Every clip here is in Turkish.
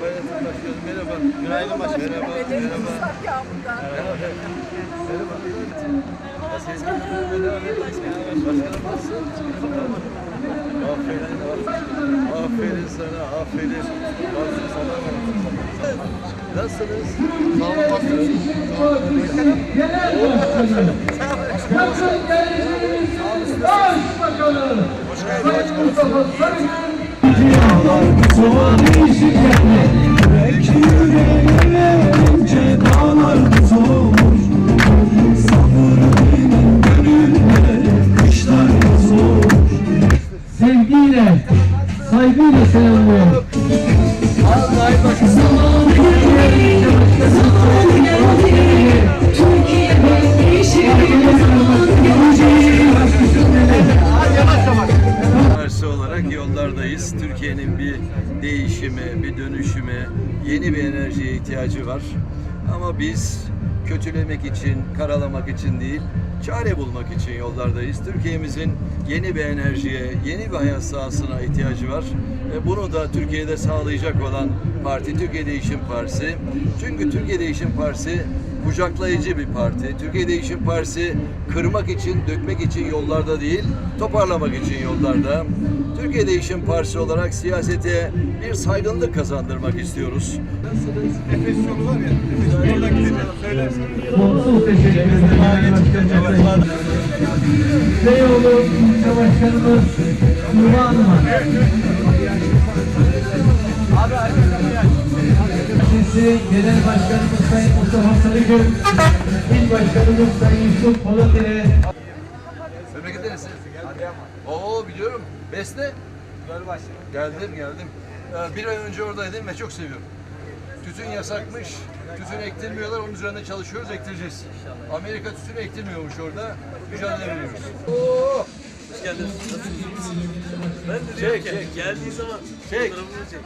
Merhaba Yatın Başkanım, merhaba. Günaydın Başkanım. Merhaba, merhaba. Merhaba. Merhaba. Nasılsınız? Merhaba. Başkanım nasılsın? Aferin, aferin. Sana, aferin. Aferin sana. Nasılsınız? Sağ olun başkanım. Hoş geldin başkanım. Soğan işi Belki yüreğime önce yollardayız. Türkiye'nin bir değişime, bir dönüşüme, yeni bir enerjiye ihtiyacı var. Ama biz kötülemek için, karalamak için değil, çare bulmak için yollardayız. Türkiye'mizin yeni bir enerjiye, yeni bir hayat sahasına ihtiyacı var. Ve bunu da Türkiye'de sağlayacak olan parti Türkiye Değişim Partisi. Çünkü Türkiye Değişim Partisi kucaklayıcı bir parti. Türkiye Değişim Partisi kırmak için, dökmek için yollarda değil, toparlamak için yollarda. Türkiye Değişim Partisi olarak siyasete bir saygınlık kazandırmak istiyoruz. Nefes yolu var ya, nefes oradan gidelim. Söylersin. Sonsuz teşekkür ederim. Beyoğlu başkanımız Tuğba Hanım'a. Partisi Genel Başkanımız Sayın Mustafa Sarıgül, İl Başkanımız Sayın Yusuf Polat ile Memleket neresi? Oo biliyorum. Besle. Geldim geldim. Ee, bir ay önce oradaydım ve çok seviyorum. Tütün yasakmış. Tütün ektirmiyorlar. Onun üzerinde çalışıyoruz. Ektireceğiz. Amerika tütünü ektirmiyormuş orada. Mücadele veriyoruz. Oo! Hoş geldiniz. Ben de diyorum ki geldiği zaman Çek. fotoğrafını çek.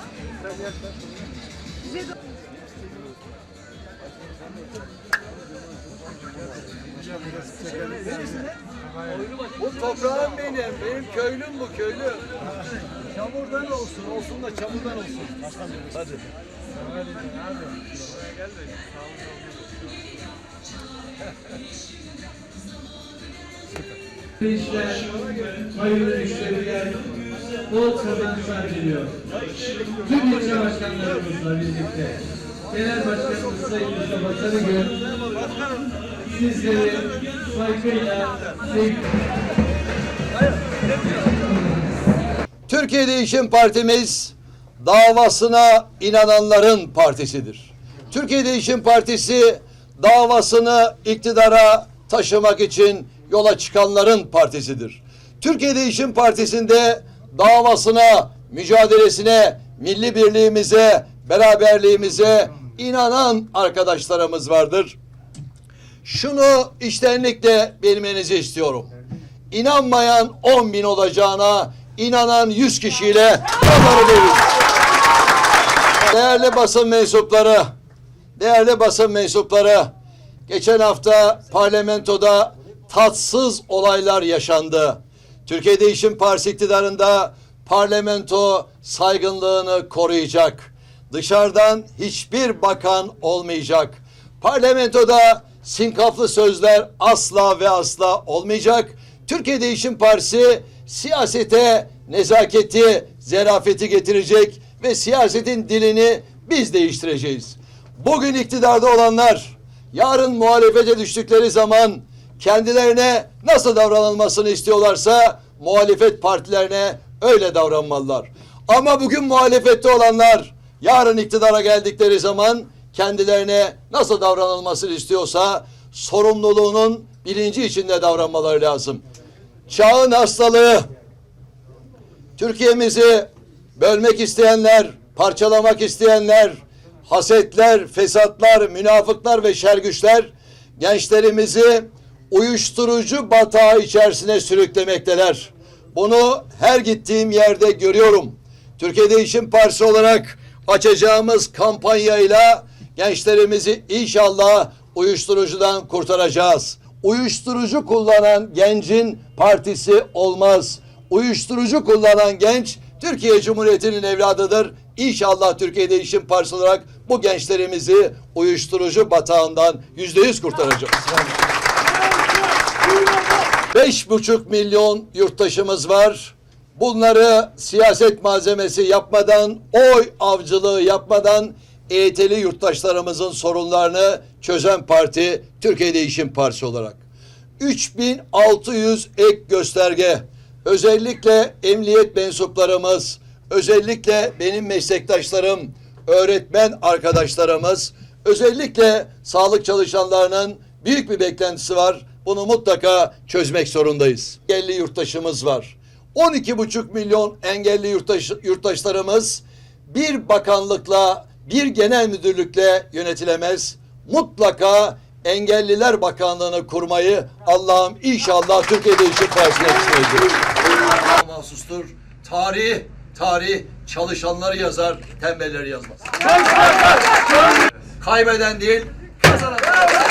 Bu toprağım benim. Benim köylüm bu köylüm. Çamurdan olsun. Olsun da çamurdan olsun. Hadi. işler, hayırlı müşteriler, bol kazançlar diliyor. Tüm ilçe başkanlarımızla birlikte, Genel Başkanımız Sayın Mustafa Sarıgül, sizleri saygıyla, Türkiye Değişim Partimiz davasına inananların partisidir. Türkiye Değişim Partisi davasını iktidara taşımak için yola çıkanların partisidir. Türkiye Değişim Partisi'nde davasına, mücadelesine, milli birliğimize, beraberliğimize inanan arkadaşlarımız vardır. Şunu içtenlikle bilmenizi istiyorum. İnanmayan 10 bin olacağına inanan 100 kişiyle onları veririz. Değerli basın mensupları, değerli basın mensupları, geçen hafta parlamentoda tatsız olaylar yaşandı. Türkiye Değişim Partisi iktidarında parlamento saygınlığını koruyacak. Dışarıdan hiçbir bakan olmayacak. Parlamentoda sinkaflı sözler asla ve asla olmayacak. Türkiye Değişim Partisi siyasete nezaketi, zerafeti getirecek ve siyasetin dilini biz değiştireceğiz. Bugün iktidarda olanlar yarın muhalefete düştükleri zaman kendilerine nasıl davranılmasını istiyorlarsa muhalefet partilerine öyle davranmalılar. Ama bugün muhalefette olanlar yarın iktidara geldikleri zaman kendilerine nasıl davranılmasını istiyorsa sorumluluğunun bilinci içinde davranmaları lazım. Çağın hastalığı Türkiye'mizi bölmek isteyenler, parçalamak isteyenler, hasetler, fesatlar, münafıklar ve şergüçler gençlerimizi uyuşturucu batağı içerisine sürüklemekteler. Bunu her gittiğim yerde görüyorum. Türkiye Değişim Partisi olarak açacağımız kampanyayla gençlerimizi inşallah uyuşturucudan kurtaracağız. Uyuşturucu kullanan gencin partisi olmaz. Uyuşturucu kullanan genç Türkiye Cumhuriyeti'nin evladıdır. İnşallah Türkiye Değişim Partisi olarak bu gençlerimizi uyuşturucu batağından yüzde yüz kurtaracağız. Beş buçuk milyon yurttaşımız var. Bunları siyaset malzemesi yapmadan, oy avcılığı yapmadan EYT'li yurttaşlarımızın sorunlarını çözen parti Türkiye Değişim Partisi olarak. 3600 ek gösterge, özellikle emniyet mensuplarımız, özellikle benim meslektaşlarım, öğretmen arkadaşlarımız, özellikle sağlık çalışanlarının büyük bir beklentisi var. Bunu mutlaka çözmek zorundayız. Engelli yurttaşımız var. 12,5 milyon engelli yurttaş, yurttaşlarımız bir bakanlıkla, bir genel müdürlükle yönetilemez. Mutlaka Engelliler Bakanlığı'nı kurmayı Allah'ım inşallah Türkiye Değişim Partisi'ne kısmet mahsustur. Tarih, tarih çalışanları yazar, tembelleri yazmaz. Kaybeden değil, kazanan.